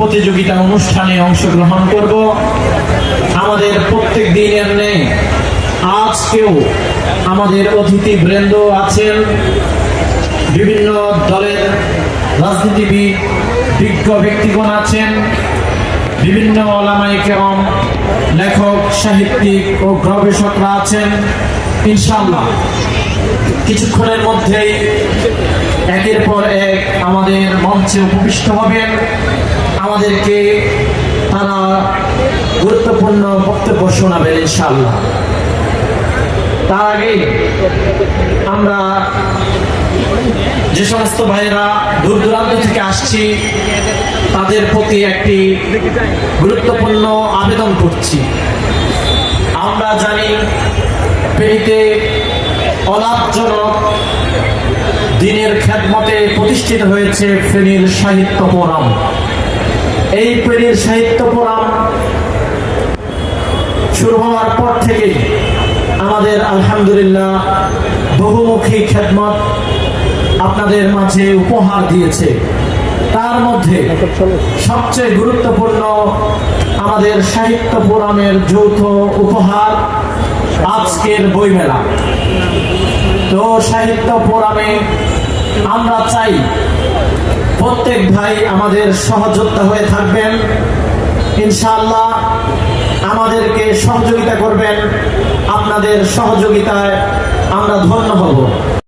প্রতিযোগিতা অনুষ্ঠানে অংশগ্রহণ করব। আমাদের প্রত্যেক দিনের নেই আজকেও আমাদের অতিথি বৃন্দ আছেন। বিভিন্ন দলের রাজনীতিবিদ, বিজ্ঞ ব্যক্তিগণ আছেন। বিভিন্ন ওলামাই কেরম, লেখক, সাহিত্যিক ও গবেষকরা আছেন। ইনশাআল্লাহ। কিছুক্ষণের মধ্যেই একের পর এক আমাদের মঞ্চে উপবিষ্ট হবেন। আমাদেরকে তারা গুরুত্বপূর্ণ বক্তব্য শোনাবেন ইনশাআল্লাহ। তার আগে আমরা যে সমস্ত ভাইয়েরা দূর দূরান্ত থেকে আসছি, তাদের প্রতি একটি গুরুত্বপূর্ণ আবেদন করছি। আমরা জানি পেরিতে অলাভজনক দিনের খ্যাতমতে প্রতিষ্ঠিত হয়েছে ফেনীর সাহিত্য ফোরাম। এই ফেনীর সাহিত্য ফোরাম শুরু হওয়ার পর থেকেই আমাদের আলহামদুলিল্লাহ বহুমুখী খেদমত আপনাদের মাঝে উপহার দিয়েছে। তার মধ্যে সবচেয়ে গুরুত্বপূর্ণ আমাদের সাহিত্য ফোরামের যৌথ উপহার আজকের বইমেলা। তো সাহিত্য ফোরামে আমরা চাই প্রত্যেক ভাই আমাদের সহযোগিতা হয়ে থাকবেন। ইনশাআল্লাহ আমাদেরকে সহযোগিতা করবেন। আপনাদের সহযোগিতায় আমরা ধন্য হব।